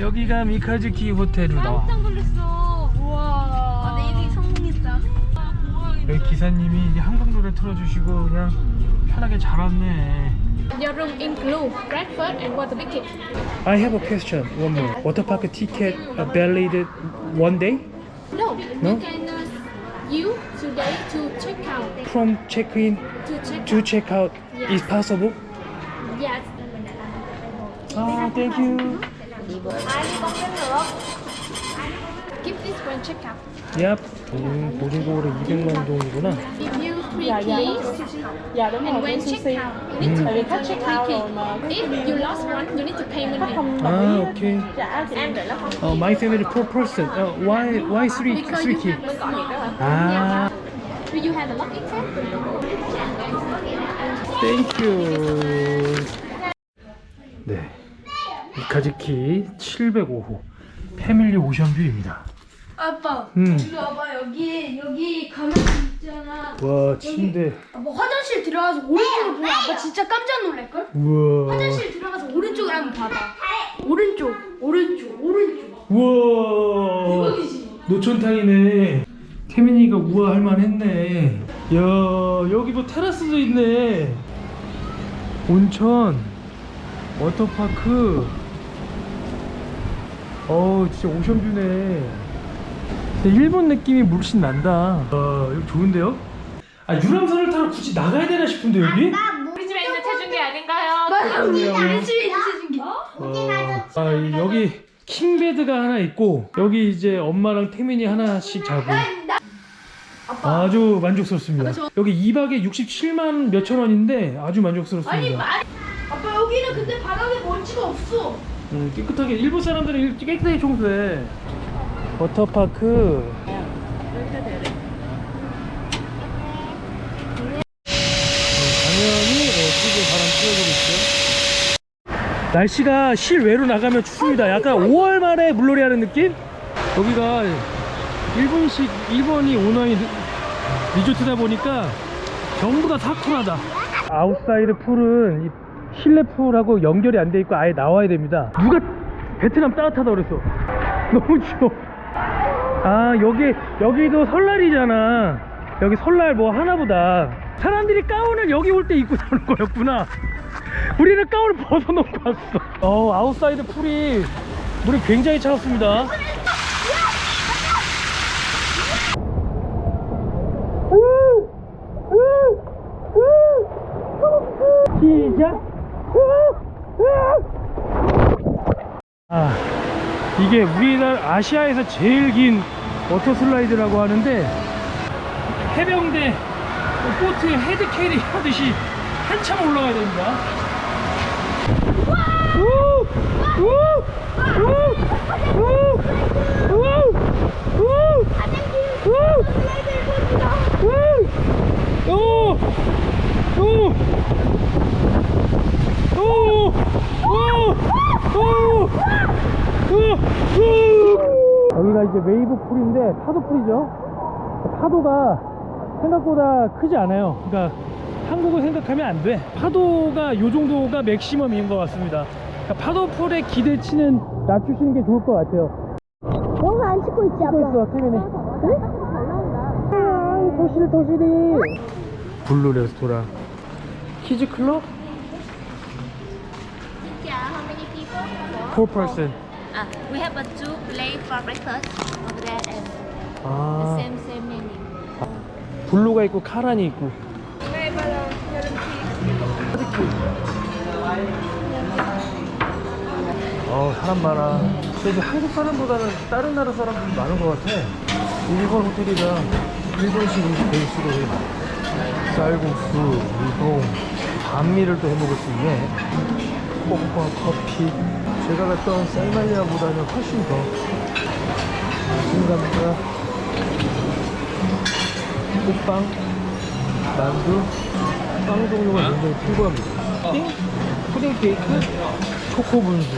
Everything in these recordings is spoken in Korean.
여기가 미카즈키 나와. 깜짝 놀랐어. 우와. 아, 내 인생 성공했다. 여기 기사님이 이제 한국 노래 틀어주시고 그냥 편하게 잘 왔네. Your room include breakfast and water ticket. I have a question. One more. Waterpark ticket uh, valid one day No, No? you can uh, you today to check out from check-in to check to check out is possible? Yes. Ah, thank you. Give this one check out. Yep. 음, 보증금으로 200만 동이구나. Give you three keys. Dạ đúng And rồi, when bên check sushi. out, you need to Tại vì return khách check three out keys. rồi mà cái If you lost one, you need to pay khách money. không đồng Ah, ý okay. trả thì em để nó không Uh, my family four person. Uh, why why three Because three you key? have a small. 아, Do you have a login card? thank you. 네, 미카즈키 705호 패밀리 오션뷰입니다. 아빠, 음, 이리 와봐. 여기, 여기 가면 있잖아. 와 침대. 아빠 화장실 들어가서 오른쪽을 보면 아빠 진짜 깜짝 놀랄걸? 우와. 화장실 들어가서 오른쪽을 한번 봐봐. 오른쪽, 오른쪽, 오른쪽. 우와. 대박이지? 노천탕이네. 태민이가 우아할 만했네. 야 여기 뭐 테라스도 있네. 온천, 워터파크. 어우 진짜 오션뷰네. 근데 일본 느낌이 물씬 난다. 아 여기 좋은데요? 아 유람선을 타러 굳이 나가야 되나 싶은데 여기? 우리 집에 있는 체중계 아닌가요? 맞아, 우리 집에 있는 체중계. 어, 아, 이- 여기 킹베드가 하나 있고 여기 이제 엄마랑 태민이 하나씩 자고 아주 만족스럽습니다 여기 2박에 67만 몇천 원인데 아주 만족스럽습니다 말. 아빠 여기는 근데 바닥에 먼지가 없어. 음, 깨끗하게 일본 사람들은 일- 깨끗하게 청소해. 워터파크. 어, 있죠 날씨가 실외로 나가면 춥습니다. 약간 5월 말에 물놀이 하는 느낌? 여기가 일본식 일본이 오너인 리- 리조트다 보니까 전부 다 사쿠라다. 아웃사이드 풀은 이 실내 풀하고 연결이 안 돼 있고 아예 나와야 됩니다 누가 베트남 따뜻하다 그랬어 너무 추워 아 여기 여기도 설날이잖아 여기 설날 뭐 하나보다 사람들이 가운을 여기 올 때 입고 자는 거였구나 우리는 가운을 벗어놓고 왔어 어 아웃사이드 풀이 물이 굉장히 차갑습니다 시작 아 이게 우리나라 아시아에서 제일 긴 워터 슬라이드라고 하는데 해병대 보트에 헤드 캐리 하듯이 한참 올라가야 됩니다. 우! 우! 우! 우! 우! 우! 여기가 이제 웨이브 풀인데 파도 풀이죠. 파도가 생각보다 크지 않아요. 그러니까 한국을 생각하면 안 돼. 파도가 요 정도가 맥시멈인 것 같습니다. 그러니까 파도 풀의 기대치는 낮추시는 게 좋을 것 같아요. 영화 안 찍고 있지, 찍고 있어, 태민이. 아, 도시리, 도시리. 블루 레스토랑. 키즈 클럽? Yeah, how many people? 4%. Ah, we have a two plate for breakfast over there and 아. same same menu. 블루가 있고 카란이 있고. 어 사람 많아. 그래도 한국 사람보다는 다른 나라 사람들이 많은 것 같아. 일본 호텔이라 일본식 음식 베이스로 해. 쌀국수, 우동, 반미를 또 해먹을 수 있네. 뽕뽕 커피. 제가 갔던 쌀말리아보다는 훨씬 더 신감자. 호빵, 만두, 빵 종류가 굉장히 풍부합니다. 푸딩, 푸딩 케이크, 초코 분수,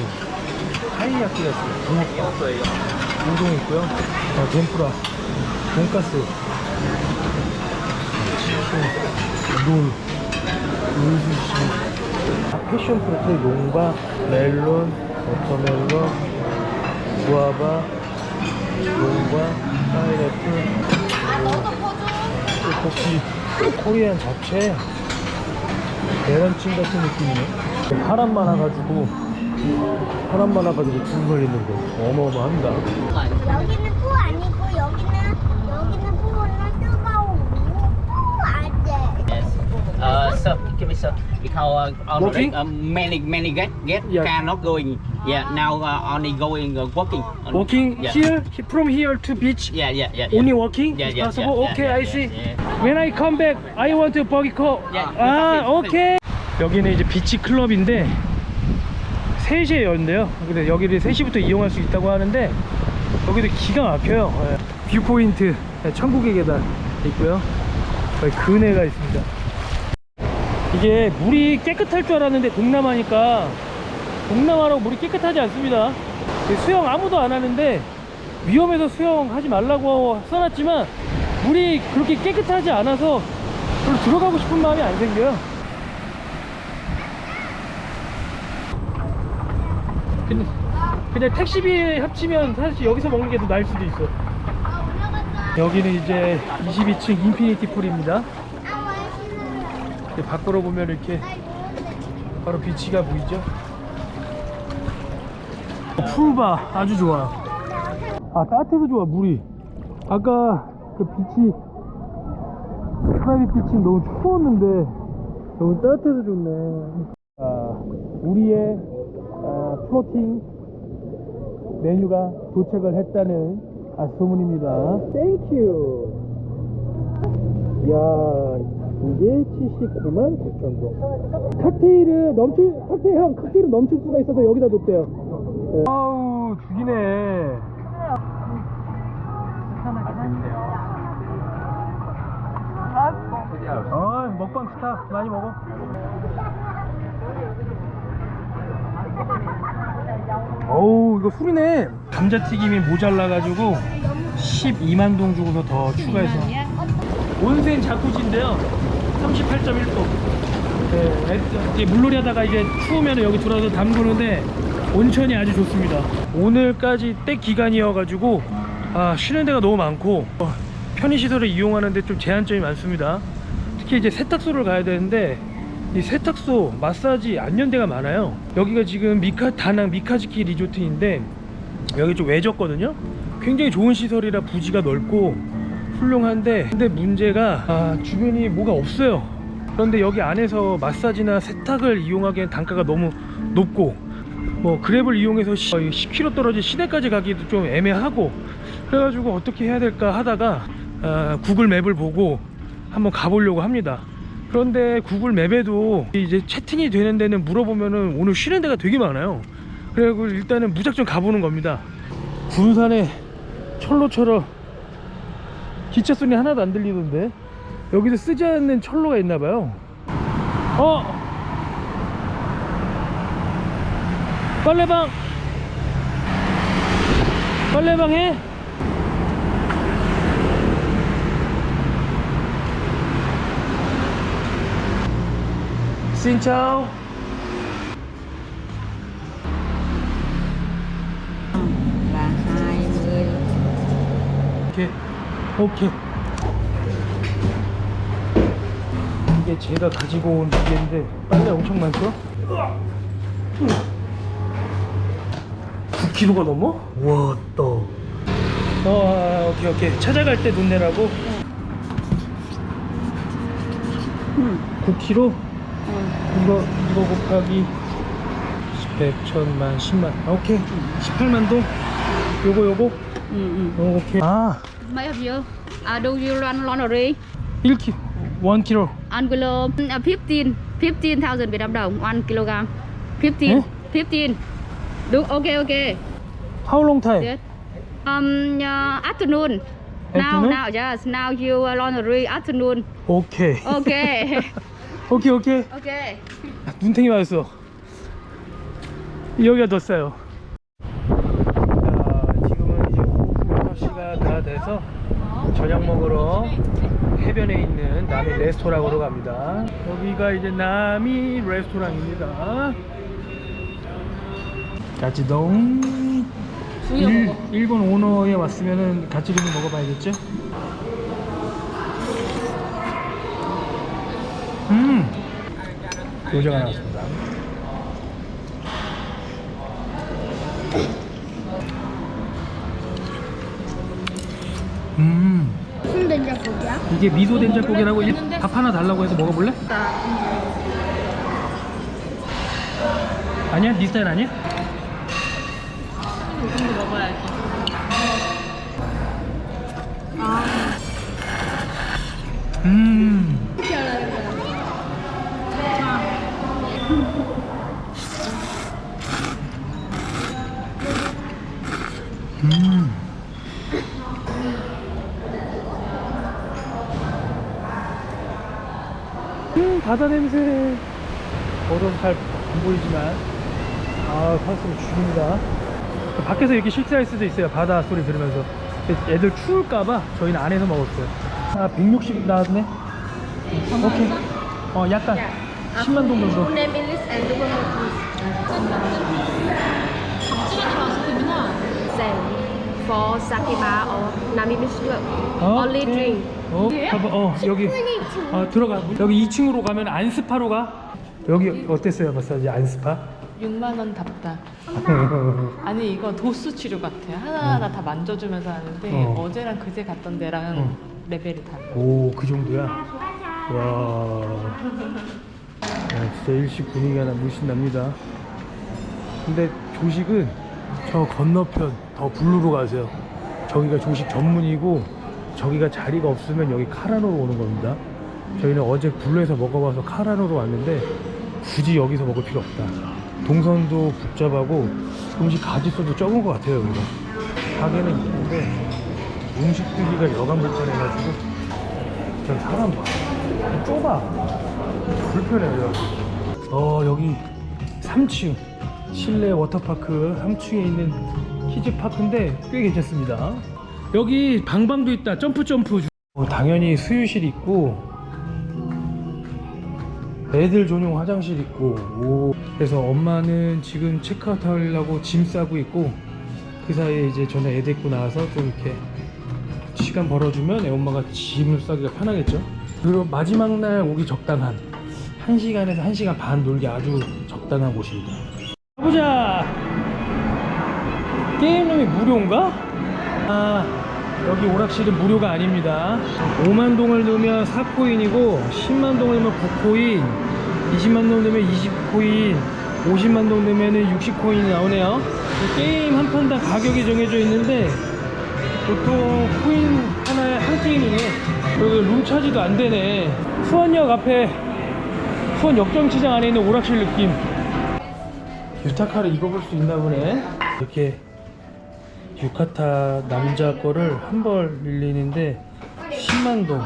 있어요. 붕어빵, 우동 있고요. 어, 덴푸라, 돈가스, 롤, 롤수시, 패션 프루트, 용과, 멜론, 워터멜론, 구아바, 용과, 파인애플, 떡볶이, 코리안 잡채, 계란찜 같은 느낌이네. 사람 많아가지고, 사람 많아가지고 줄 걸리는 거 어마어마합니다. 여기는 푸 아니고 여기는 여기는 푸는 뜨거운 푸안 돼. Uh, sir, me sir. Because uh, on uh, many many get get Yeah. cannot going. Yeah, now uh, only going uh, walking. On- Walking yeah. here, from here to beach. Yeah, yeah, yeah. yeah. Only walking Yeah, is yeah, possible? yeah, okay, yeah, I yeah, see. yeah. When I come back, I want to buggy call. Yeah, 아, please, 오케이. 여기는 이제 비치 클럽인데 3시에 열는데요. 근데 여기를 3시부터 이용할 수 있다고 하는데 여기도 기가 막혀요. 예. 뷰포인트 예, 천국의 계단 있고요. 여기 그네가 있습니다. 이게 물이 깨끗할 줄 알았는데 동남아니까 동남아라고 물이 깨끗하지 않습니다. 수영 아무도 안 하는데 위험해서 수영하지 말라고 써놨지만 물이 그렇게 깨끗하지 않아서 별로 들어가고 싶은 마음이 안 생겨요. 그냥, 그냥 택시비 합치면 사실 여기서 먹는 게 더 나을 수도 있어. 여기는 이제 22층 인피니티 풀입니다. 밖으로 보면 이렇게 바로 비치가 보이죠? 풀바 아주 좋아. 아 따뜻해서 좋아 물이. 아까 그 비치 프라이빗 비치는 너무 추웠는데 너무 따뜻해서 좋네. 아, 우리의 아, 플로팅 메뉴가 도착을 했다는 아, 소문입니다. 땡큐. 야 이게 79만 9천 동. 칵테일을 넘칠 칵테일 형 칵테일은 넘칠 수가 있어서 여기다 뒀대요. 네. 아우 죽이네. 어 먹방 스타 많이 먹어. 어우 이거 술이네. 감자튀김이 모자라가지고 12만 동 주고서 더 추가해서. 온센 자쿠지인데요. 38.1도. 네, 이제 물놀이 하다가 이게 추우면 여기 들어와서 담그는데 온천이 아주 좋습니다. 오늘까지 때 기간이어가지고 아, 쉬는 데가 너무 많고 어, 편의시설을 이용하는데 좀 제한점이 많습니다. 특히 이제 세탁소를 가야 되는데 이 세탁소, 마사지, 안연대가 많아요. 여기가 지금 미카 다낭 미카지키 리조트인데 여기 좀 외졌거든요. 굉장히 좋은 시설이라 부지가 넓고 훌륭한데 근데 문제가 아, 주변이 뭐가 없어요. 그런데 여기 안에서 마사지나 세탁을 이용하기엔 단가가 너무 높고 뭐 그랩을 이용해서 10km 떨어진 시내까지 가기도 좀 애매하고 그래가지고 어떻게 해야 될까 하다가 아, 구글 맵을 보고 한번 가보려고 합니다. 그런데 구글 맵에도 이제 채팅이 되는 데는 물어보면은 오늘 쉬는 데가 되게 많아요. 그래고 일단은 무작정 가보는 겁니다. 군산에 철로처럼 기차 소리 하나도 안 들리던데 여기서 쓰지 않는 철로가 있나 봐요. 어? 빨래방 빨래방 해? 신차오 là 20 오케이. 이게 제가 가지고 온 무게인데 빨래 엄청 많죠? 9kg가 넘어? 와 또. 어 아, 오케이 오케이. 찾아갈 때 돈 내라고? 9kg? 이거 이거 곱하기 100, 1000만, 10만. 오케이. 18만 동? 요거 요거? 어, 오케이. 아 Mấy of you? Uh, do you run laundry? 1kg 1kg 1 kilo, uh, 15, 15,000 Việt Nam đồng, 1 kg. 15, Eh? 15. Đúng, okay, okay. How long time? Yes. Um, uh, afternoon. Now, now, yes. Now you uh, laundry afternoon. 오케이 Okay. 오케이 오케이 okay. 눈탱이 맞았어 여기가 더 싸요 자, 지금은 이제 오후 6시가 다 돼서 저녁 먹으러 해변에 있는 나미 레스토랑으로 갑니다. 여기가 이제 나미 레스토랑입니다. 까지동. 일, 일본 오너에 왔으면은 가찌리는 먹어봐야겠죠? 음, 요자가 나왔습니다. 음, 무슨 된장국이야? 이게 미소 된장국이라고 일- 밥 하나 달라고 해서 먹어볼래? 아니야? 네 스타일 아니야? 음. 바다 냄새. 어두워서 잘 안 보이지만, 아, 파스를 죽입니다. 밖에서 이렇게 식사할 수도 있어요. 바다 소리 들으면서. 애들 추울까봐 저희는 안에서 먹었어요. 아, 160 나왔네? 오케이. 어, 약간 10만 동 정도. For sake bar or nami misu. 어, Only drink. 어, 봐봐, 어, 여기. 어, 들어가. 여기 2층으로 가면 안스파로 가. 여기 어땠어요, 마사지 안스파? 6만 원 답다. 아니 이거 도수 치료 같아. 하나하나 다 만져주면서 하는데 어. 어. 제랑 그제 갔던 데랑 어. 레벨이 달라. 오, 그 정도야? 와. 야, 진짜 일식 분위기가 나 물씬 납니다. 근데 조식은 저 건너편 더 블루로 가세요. 저기가 조식 전문이고 저기가 자리가 없으면 여기 카라노로 오는 겁니다. 저희는 어제 블루에서 먹어봐서 카라노로 왔는데 굳이 여기서 먹을 필요 없다. 동선도 복잡하고 음식 가짓수도 적은 것 같아요, 여기가. 가게는 있는데 음식 뜨기가 여간 불편해가지고 저 사람 봐 좁아 불편해요 여기 어 여기 3층 실내 워터파크 3층에 있는 키즈파크인데 꽤 괜찮습니다. 여기 방방도 있다. 점프 점프. 어, 당연히 수유실 있고 애들 전용 화장실 있고 오. 그래서 엄마는 지금 체크아웃 하려고 짐 싸고 있고 그 사이에 이제 저는 애 데리고 나와서 좀 이렇게 시간 벌어주면 애 엄마가 짐을 싸기가 편하겠죠? 그리고 마지막 날 오기 적당한 1시간에서 1시간 반 놀기 아주 적당한 곳입니다. 가보자 게임룸이 무료인가? 아 여기 오락실은 무료가 아닙니다. 5만 동을 넣으면 4코인이고 10만 동을 넣으면 9코인 20만 동 넣으면 20코인 50만 동 넣으면 60코인이 나오네요. 게임 한 판당 가격이 정해져 있는데 보통 코인 하나에 한 게임이네. 여기 룸 차지도 안 되네. 수원역 앞에 수원 역정치장 안에 있는 오락실 느낌. 유타카를 입어볼 수 있나 보네. 이렇게 유카타 남자 거를 한 벌 밀리는데 10만 동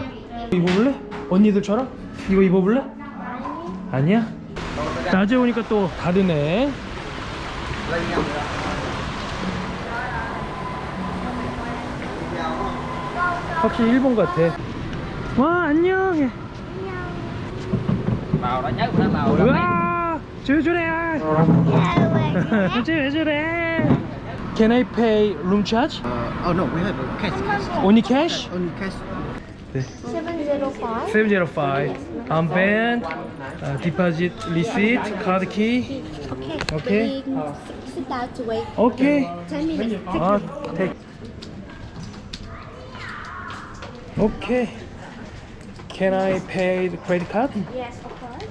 입어볼래? 언니들처럼? 이거 입어볼래? 아니야? 낮에 오니까 또 다르네 확실히 일본 같아 와 안녕 해. màu đó nhớ của nó màu đó 우와 왜 저래 어째 왜 저래 Can I pay room charge? Uh, Oh no, we have a cash. cash. Only cash? Only cash. 705 705 armband uh, deposit receipt card key Okay. Okay. We sit down to wait Okay 10 minutes. 아, take. Okay. Can I pay the credit card? Yes, of course.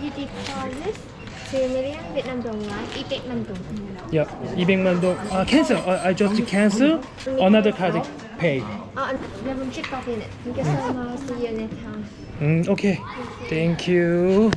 You deposit 2 million Vietnam dong right? 200만 동. Yeah, 200만 동. 아, cancel. Uh, I just cancel. Another card pay. Uh, we will check off in it. Thank you so much. See you next time. 음, okay. Thank you.